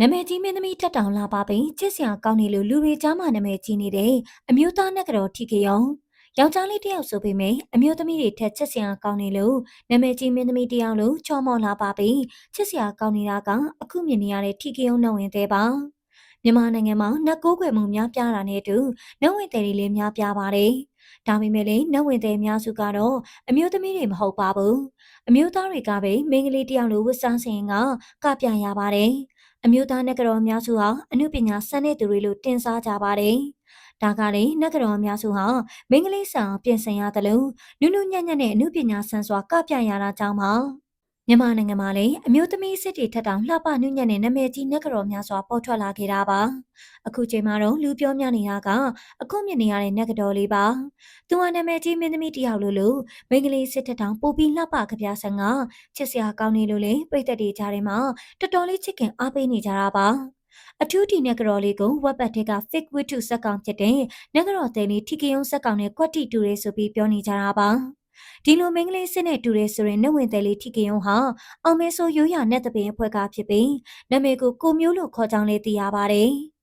နာမည်ကြီးမင်းသမီးတက်တောင်လာပါပင်ချစ်စရာကောင်းနေလို့လူတွေကြားမှာနာမည်ကြီးနေတဲ့အမျိုးသားနက်ကတော့ထီကယုံယောက်ျားလေးတယောက်ဆိုပေမဲ့အမျိုးသမီးတွေထက်ချစ်စရာကောင်းနေလို့နာမည်ကြီးမင်းသမီးတယောက်လို့ချော်မော်လာပါပင်ချစ်စရာကောင်းနေတာကအခုမြင်နေရတဲ့ထီကယုံနှုတ်ဝင်သေးပါမြန်မာနိုင်ငံမှာနတ်ကိုးကွယ်မှုများပြားတာနဲ့အတူနှုတ်ဝင်သည်တွေလည်းများပြားပါတယ်ဒါပေမဲ့လည်းနှုတ်ဝင်သည်အများစုကတော့အမျိုးသမီးတွေမဟုတ်ပါဘူးအမျိုးသားတွေကပဲမိန်းကလေးတယောက်လိုဝတ်စားစင်ကကပြရပါတယ် အမျိုးသားနဂရောအများစုဟာအမှုပညာစတဲ့သူတွေလို့တင်စားကြပါတယ်။ဒါကလည်းနဂရောအများစုဟာမိန်းကလေးဆောင်ပြင်ဆင်ရတယ်လို့နုနုညံ့ညံ့နဲ့အမှုပညာဆန်းစွာကပြရတာကြောင့်ပါ။ မြန်မာနိုင်ငံမှာလည်းအမျိုးသမီးစစ်တီထက်တောင်လှပနုညံ့တဲ့နာမည်ကြီးနဂရောများစွာပေါ်ထွက်လာခဲ့တာပါ။အခုချိန်မှာတော့လူပြောများနေတာကအခုမြင်နေရတဲ့နဂတော်လေးပါ။သူဟာနာမည်ကြီးမင်းသမီးတယောက်လို့လို့မိန်းကလေးစစ်ထက်တောင်ပိုပြီးလှပကြပြဆန်ကချစ်စရာကောင်းနေလို့လေပြိသက်တွေကြားထဲမှာတော်တော်လေးချစ်ခင်အားပေးနေကြတာပါအထူးဒီနဂရော်လေးကိုဝက်ဘတ်ထက်က fake wit to စက်ကောင်ဖြစ်တဲ့နဂရော်တယ်လေးထီကယုံစက်ကောင်နဲ့ကွက်တီတူရဲဆိုပြီးပြောနေကြတာပါ ဒီလိုမင်းကလေးစစ်နဲ့တူရဲဆိုရင်နှုတ်ဝင်တယ်လေးထီကယုံဟာအောင်မဲဆိုရိုးရနဲ့တပင်အဖွဲ့ကဖြစ်ပြီးနာမည်ကိုကိုမျိုးလို့ခေါ်ကြောင်းလေးသိရပါတယ်။